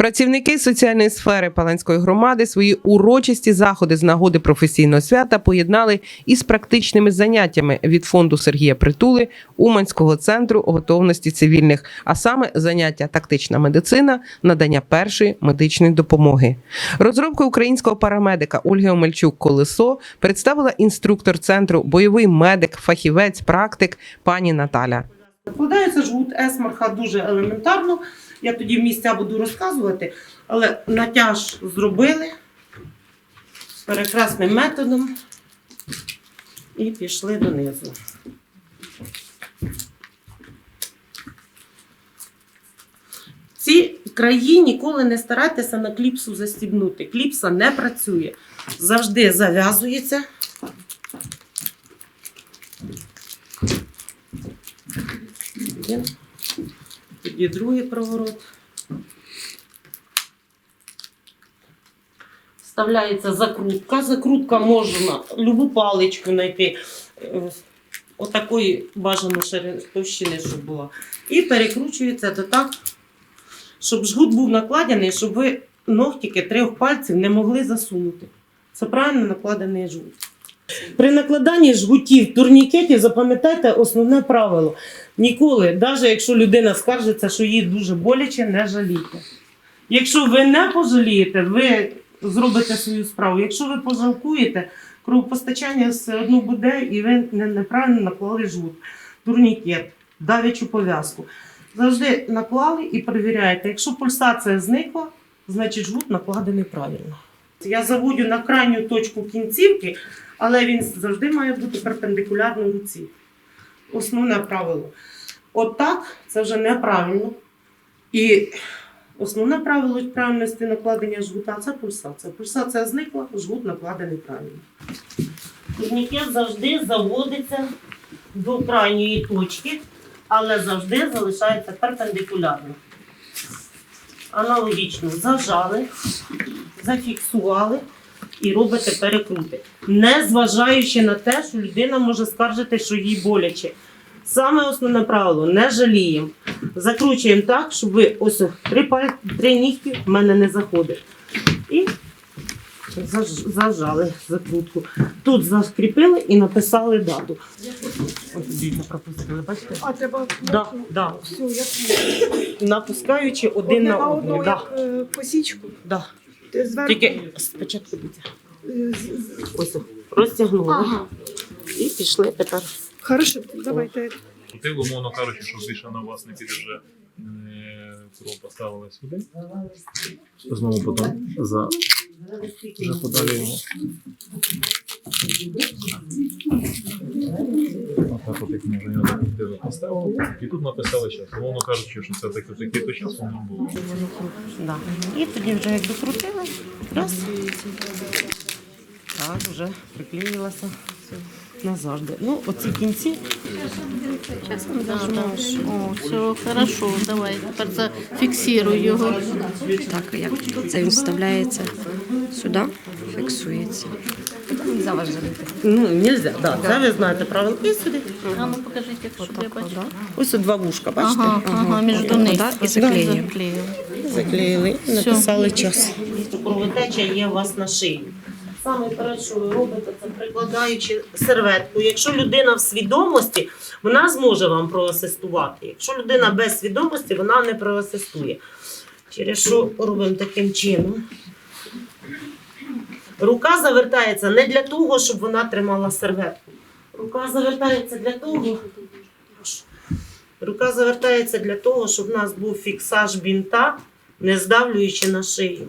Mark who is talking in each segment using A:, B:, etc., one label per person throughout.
A: Працівники соціальної сфери Паланської громади свої урочисті заходи з нагоди професійного свята поєднали із практичними заняттями від фонду Сергія Притули Уманського центру готовності цивільних, а саме заняття тактична медицина, надання першої медичної допомоги. Розробку українського парамедика Ольги Омельчук Колесо представила інструктор центру, бойовий медик, фахівець, практик пані Наталя.
B: Накладається жгут есмарха дуже елементарно. Я тоді в місця буду розказувати, але натяж зробили перекресним методом і пішли донизу. В цій краї ніколи не старайтеся на кліпсу застібнути. Кліпса не працює. Завжди зав'язується. Один. Тоді другий проворот. Вставляється закрутка. Закрутка можна любу паличку знайти. е, Отакої бажано ширини товщини, щоб була. І перекручується то так, щоб жгут був накладений, щоб ви ногтики трьох пальців не могли засунути. Це правильно накладений жгут. При накладанні жгутів, турнікетів запам'ятайте основне правило. Ніколи, навіть якщо людина скаржиться, що їй дуже боляче, не жалійте. Якщо ви не пожалієте, ви зробите свою справу. Якщо ви пожалкуєте, кровопостачання все одно буде, і ви неправильно наклали жгут, турнікет, давячу пов'язку. Завжди наклали і перевіряєте. Якщо пульсація зникла, значить жгут накладений правильно. Я заводю на крайню точку кінцівки, але він завжди має бути перпендикулярно руці. Основне правило. Отак це вже неправильно. І основне правило правильності накладення жгута це пульсація. Пульсація зникла, жгут накладений правильно. Турнікет завжди заводиться до крайньої точки, але завжди залишається перпендикулярно. Аналогічно зажали, зафіксували і робите перекрути. Не зважаючи на те, що людина може скаржити, що їй боляче. Саме основне правило не жаліємо. Закручуємо так, щоб ви ось три, паль- три нігті в мене не заходить. І зажали закрутку. Тут закріпили і написали дату. Ось дивіться, пропустили, бачите?
C: А треба
B: Да, да.
C: всю як
B: Напускаючи один
C: одне
B: на одного.
C: одну,
B: Да,
C: як е, посічку.
B: да.
C: Зверху
B: Тільки спочатку
C: з-
B: Ось розтягнули.
C: Ага.
B: І пішли тепер.
C: Хорошо, давайте.
D: Ти, умовно кажучи, що більше на вас не піде вже кров поставили сюди. Знову потім за вже подалі його. Отак от як ми вже його закрутили, поставили. І тут написали час. Умовно кажучи, що це такий такий то час воно було.
B: Да. І тоді вже як докрутили. Раз. Так, вже приклеїлася назавжди. Ну, оці кінці
E: Нажмешь. О, все хорошо, давай. Тепер зафіксируй його.
F: Так, як це він вставляється сюди, фіксується. Заважити.
B: Ну, нельзя, да, це ви знаєте правило. І сюди.
E: А ну покажіть, як щоб я бачила.
B: Ось тут два вушка, бачите?
E: Ага, ага, між.
F: Да, і заклеїмо.
B: Заклеїли, написали час. Кровотеча є у вас на шиї. Саме перше, що ви робите, це прикладаючи серветку. Якщо людина в свідомості, вона зможе вам проасистувати. Якщо людина без свідомості, вона не проасистує. Через що робимо таким чином. Рука завертається не для того, щоб вона тримала серветку. Рука завертається для того. Рука завертається для того, щоб в нас був фіксаж бінта, не здавлюючи на шию.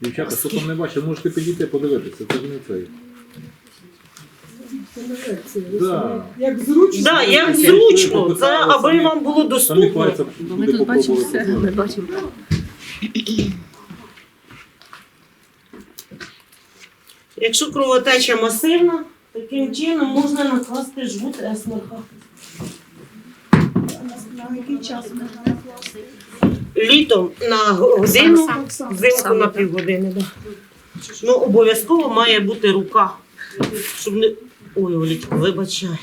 D: Дівчата, хто там не бачив, можете підійти подивитися, це не цей. Да.
C: Як зручно.
B: Так, як зручно, це аби вам було доступно.
F: Ми тут бачимо все, ми бачимо.
B: Якщо кровотеча масивна, таким чином можна накласти жгут есмарха.
C: На який час можна накласти?
B: Літом на годину, взимку на півгодини. Да. Ну, обов'язково має бути рука. Щоб не. Ой, Олічко, вибачай.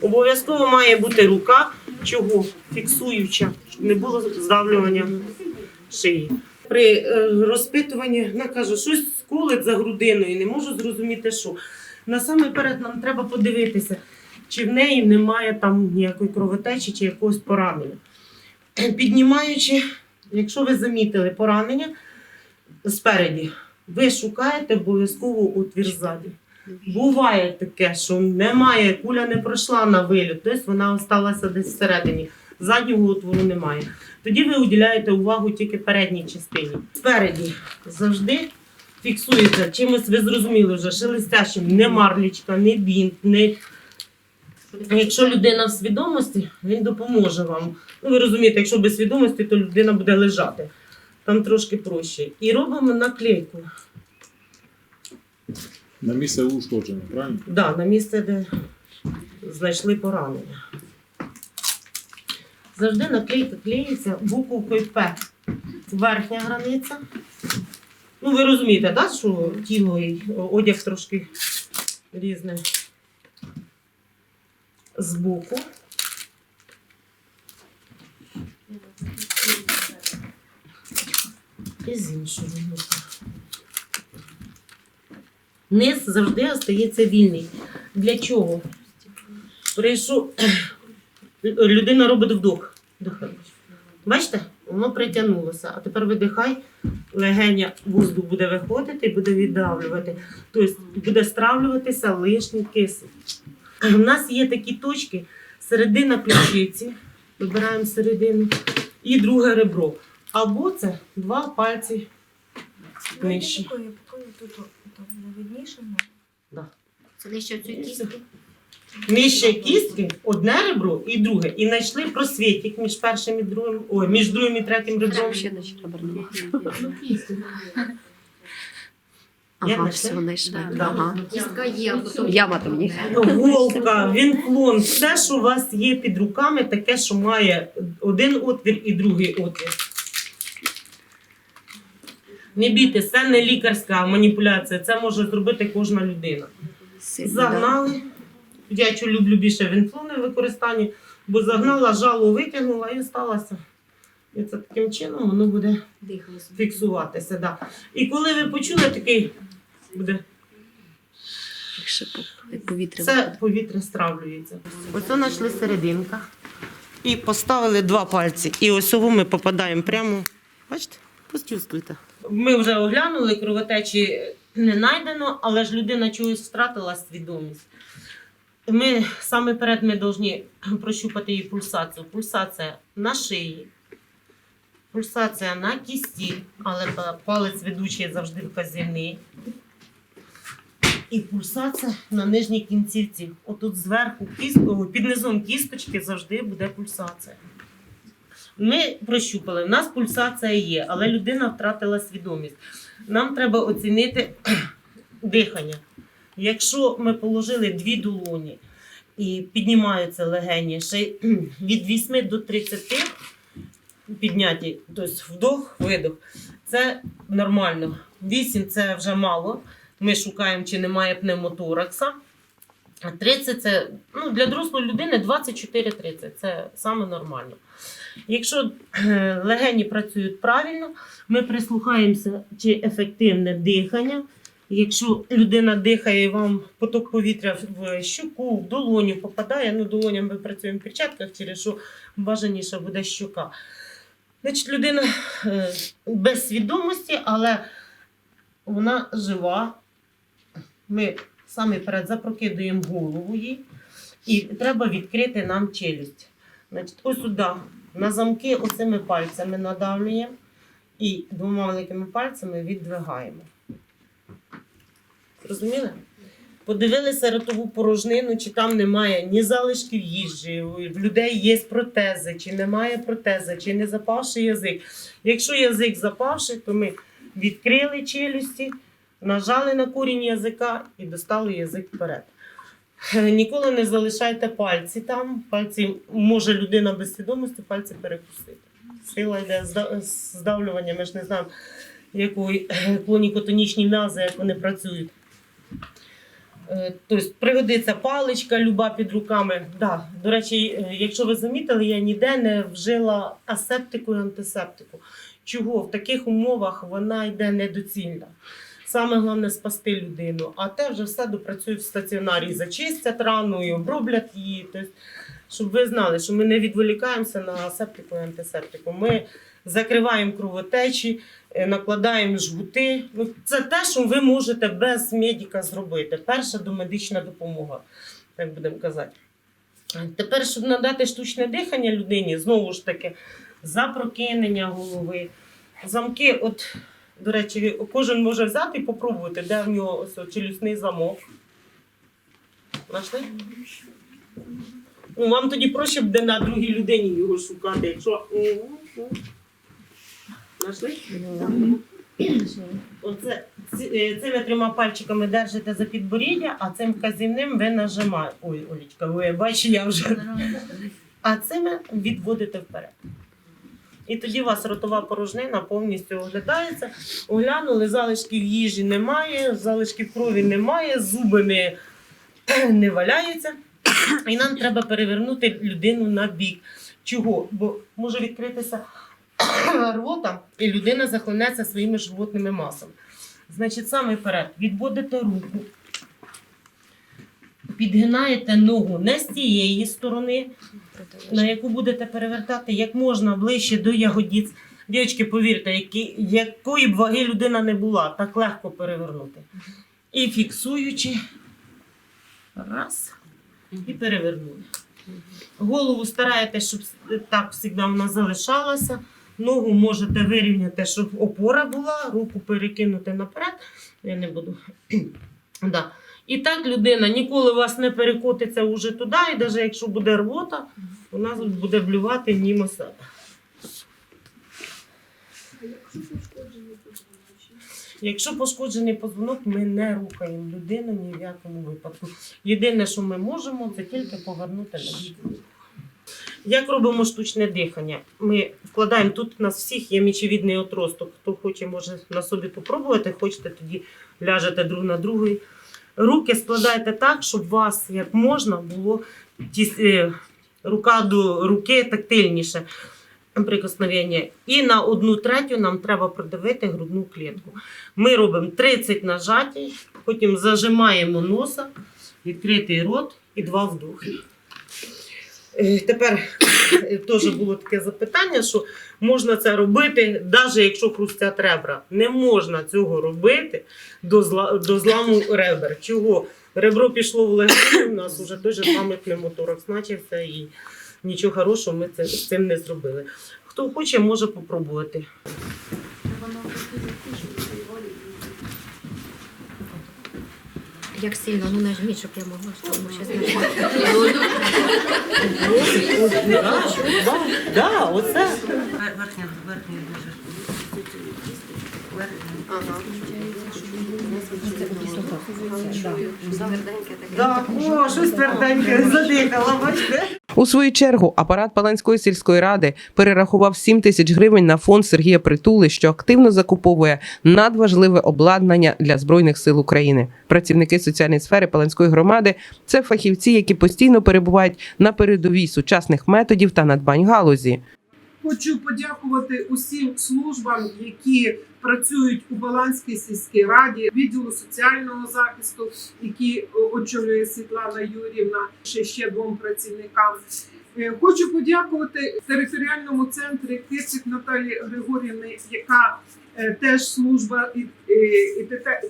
B: Обов'язково має бути рука, чого фіксуюча, щоб не було здавлювання шиї. При е, розпитуванні вона каже, щось скулить за грудиною, не можу зрозуміти, що. Насамперед нам треба подивитися, чи в неї немає там ніякої кровотечі чи якогось поранення. Піднімаючи, якщо ви замітили поранення спереді, ви шукаєте обов'язково отвір ззаді. Буває таке, що немає, куля не пройшла на виліт, тобто вона залишилася десь всередині. Заднього отвору немає. Тоді ви уділяєте увагу тільки передній частині. Спереді завжди фіксується чимось, ви зрозуміли вже, шелестящим, не марлічка, не бінт, не. Якщо людина в свідомості, він допоможе вам. Ну, ви розумієте, якщо без свідомості, то людина буде лежати. Там трошки проще. І робимо наклейку.
D: На місце ушкодження, правильно?
B: Да, на місце, де знайшли поранення. Завжди наклейка клеїться буквою П. Верхня границя. Ну, ви розумієте, так, що тіло і одяг трошки різне. Збоку. І з іншого боку. Низ завжди остається вільний. Для чого? Прийшов, людина робить вдох. Бачите? Воно притягнулося. А тепер видихай, легеня воздух буде виходити і буде віддавлювати. Тобто буде стравлюватися лишній кисень. У нас є такі точки, середина ключиці, вибираємо середину, і друге ребро. Або це два пальці нижче.
C: Там не видніше.
E: Це нижче цієї кістки.
B: Нижче кістки одне ребро і друге. І знайшли просвітик між першим і другим, ой, між другим і третім ребром.
F: Ще наче ребер нема.
B: Я
F: Ага,
B: знайшла?
F: все, знайшли.
B: Да.
F: Ага.
E: Кістка є, а потім
F: Яма там є.
B: Голка, вінклон, все, що у вас є під руками, таке, що має один отвір і другий отвір. Не бійтесь, це не лікарська маніпуляція, це може зробити кожна людина.
F: Сильно, да.
B: Загнали. Я що люблю більше вінфлони в використанні, бо загнала, жало витягнула і сталося. І це таким чином воно буде фіксуватися. Да. І коли ви почули такий, буде,
F: повітря.
B: це повітря стравлюється. Оце знайшли серединка. І поставили два пальці. І ось цього ми попадаємо прямо. Бачите? Почувствуйте. Ми вже оглянули, кровотечі не знайдено, але ж людина чогось втратила свідомість. Ми саме перед ми повинні прощупати її пульсацію. Пульсація на шиї, пульсація на кісті, але палець ведучий завжди вказівний. І пульсація на нижній кінцівці. Отут зверху, під низом кісточки завжди буде пульсація. Ми прощупали, в нас пульсація є, але людина втратила свідомість. Нам треба оцінити дихання. Якщо ми положили дві долоні і піднімаються легені ще від 8 до 30 підняті, тобто вдох, видох, це нормально. 8 це вже мало. Ми шукаємо, чи немає пневмоторакса. 30 це ну, для дорослої людини 24-30 це саме нормально. Якщо е, легені працюють правильно, ми прислухаємося, чи ефективне дихання. Якщо людина дихає, вам поток повітря в щуку, в долоню попадає, ну долоням ми працюємо в перчатках, через що бажаніше буде щука. Значить, людина е, без свідомості, але вона жива. Ми саме перед запрокидуємо голову їй, і треба відкрити нам челюсть. Значить, ось сюди на замки оцими пальцями надавлюємо і двома великими пальцями віддвигаємо. Розуміли? Подивилися ротову порожнину, чи там немає ні залишків їжі, в людей є протези, чи немає протези, чи не запавший язик. Якщо язик запавший, то ми відкрили челюсті, нажали на корінь язика і достали язик вперед. Ніколи не залишайте пальці там. Пальці може людина без свідомості пальці перекусити. Сила йде здавлювання, ми ж не знаємо, якої клонікотонічні м'язи, як вони працюють. Е, Тобто пригодиться паличка люба під руками. Да. До речі, е, якщо ви замітили, я ніде не вжила асептику і антисептику. Чого? В таких умовах вона йде недоцільна. Саме головне спасти людину, а те вже все допрацюють в стаціонарі, зачистять рану і оброблять її. Тобто, щоб ви знали, що ми не відволікаємося на асептику і антисептику. Ми закриваємо кровотечі, е, накладаємо жгути. Ну, Це те, що ви можете без медика зробити. Перша домедична допомога, так будемо казати. Тепер, щоб надати штучне дихання людині, знову ж таки, запрокинення голови, замки, от, до речі, кожен може взяти і попробувати, де в нього ось челюсний замок. Знайшли? Ну, вам тоді проще буде на другій людині його шукати, якщо. Знайшли? Оце, е, цими трьома пальчиками держите за підборіддя, а цим казівним ви нажимаєте. Ой, Олічка, ви бачите, я вже. А цими відводите вперед. І тоді у вас ротова порожнина повністю оглядається. Оглянули, залишків їжі немає, залишків крові немає, зуби не, не валяються. І нам треба перевернути людину на бік. Чого? Бо може відкритися рвота, і людина захлинеться своїми животними масами. Значить, саме вперед, відводите руку, підгинаєте ногу не з тієї сторони, на яку будете перевертати як можна ближче до ягодиць. Дівчатки, повірте, які, якої б ваги людина не була, так легко перевернути. І фіксуючи. Раз. І перевернули. Голову стараєтесь, щоб так завжди вона залишалася. Ногу можете вирівняти, щоб опора була, руку перекинути наперед. Я не буду. да. І так людина ніколи вас не перекотиться уже туди, і навіть якщо буде рвота, вона буде блювати мимо себе. Якщо пошкоджений позвонок, ми не рухаємо людину ні в якому випадку. Єдине, що ми можемо, це тільки повернути бік. Як робимо штучне дихання? Ми вкладаємо тут у нас всіх є мічевідний отросток. Хто хоче, може на собі попробувати, хочете, тоді ляжете друг на другий. Руки складайте так, щоб вас як можна було ті, е, рука до руки тактильніше прикосновення. І на одну третю нам треба продавити грудну клітку. Ми робимо 30 нажатій, потім зажимаємо носа, відкритий рот і два вдохи. Е, Тепер е, теж було таке запитання, що можна це робити, навіть якщо хрустять ребра. Не можна цього робити до, зла, до зламу ребер. Чого? Ребро пішло в легені, у нас вже той же самий пневмоторакс начався і нічого хорошого ми з цим не зробили. Хто хоче, може попробувати.
F: Як сильно, ну нажміть, щоб я могла що нажмати.
B: Да, да, оце. Верхня, верхня дуже. Так, о, щось тверденьке задихала, бачите?
A: У свою чергу апарат Паланської сільської ради перерахував 7 тисяч гривень на фонд Сергія Притули, що активно закуповує надважливе обладнання для збройних сил України. Працівники соціальної сфери Паланської громади це фахівці, які постійно перебувають на передовій сучасних методів та надбань галузі.
G: Хочу подякувати усім службам, які працюють у Баланській сільській раді, відділу соціального захисту, які очолює Світлана Юрівна, ще ще двом працівникам. Е, Хочу подякувати територіальному центрі Кицик Наталі Григорівни, яка е, теж служба, і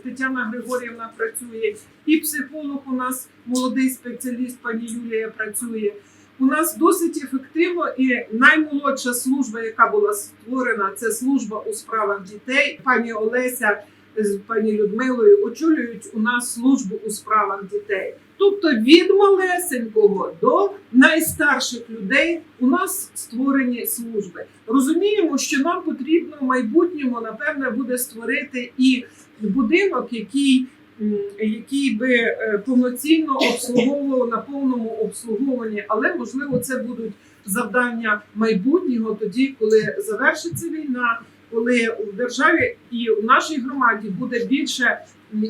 G: Тетяна Григорівна працює, і психолог у нас молодий спеціаліст, пані Юлія працює. У нас досить ефективно і наймолодша служба, яка була створена, це служба у справах дітей. Пані Олеся з пані Людмилою очолюють у нас службу у справах дітей. Тобто від малесенького до найстарших людей у нас створені служби. Розуміємо, що нам потрібно в майбутньому, напевне, буде створити і будинок, який який би е, повноцінно обслуговував на повному обслуговуванні, але можливо це будуть завдання майбутнього, тоді коли завершиться війна, коли у державі і у нашій громаді буде більше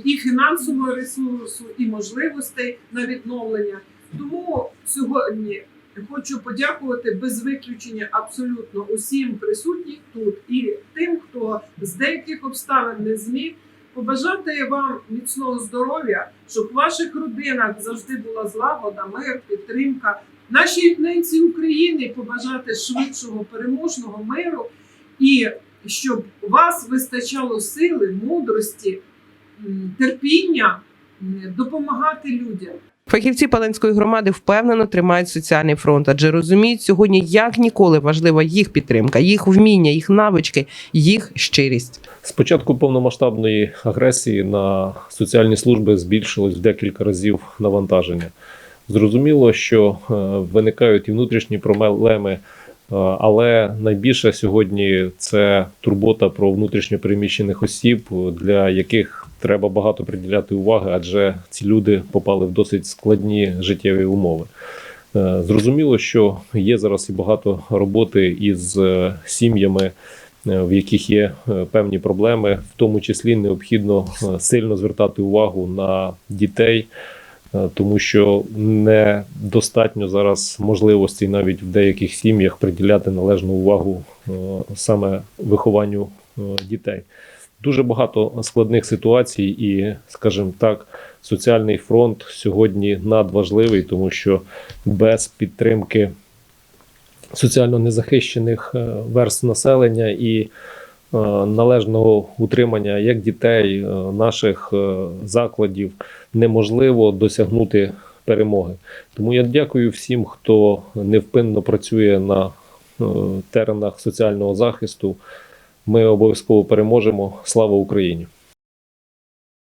G: і фінансового ресурсу, і можливостей на відновлення. Тому сьогодні хочу подякувати без виключення абсолютно усім присутнім тут і тим, хто з деяких обставин не зміг. Побажати вам міцного здоров'я, щоб в ваших родинах завжди була злагода, мир, підтримка. Нашій ненці України побажати швидшого переможного миру і щоб у вас вистачало сили, мудрості, терпіння допомагати людям.
A: Фахівці Паланської громади впевнено тримають соціальний фронт, адже розуміють сьогодні як ніколи важлива їх підтримка, їх вміння, їх навички, їх щирість.
H: З початку повномасштабної агресії на соціальні служби збільшилось в декілька разів навантаження. Зрозуміло, що е, виникають і внутрішні проблеми, е, але найбільше сьогодні це турбота про внутрішньопереміщених осіб, для яких треба багато приділяти уваги, адже ці люди попали в досить складні життєві умови. Е, Зрозуміло, що є зараз і багато роботи із е, сім'ями, е, в яких є певні проблеми, в тому числі необхідно сильно звертати увагу на дітей, тому що недостатньо зараз можливостей навіть в деяких сім'ях приділяти належну увагу саме вихованню дітей. Дуже багато складних ситуацій, і, скажімо так, соціальний фронт сьогодні надважливий, тому що без підтримки соціально незахищених е, верств населення і е, належного утримання як дітей, е, наших закладів неможливо досягнути перемоги. Тому я дякую всім, хто невпинно працює на теренах соціального захисту. Ми обов'язково переможемо. Слава Україні!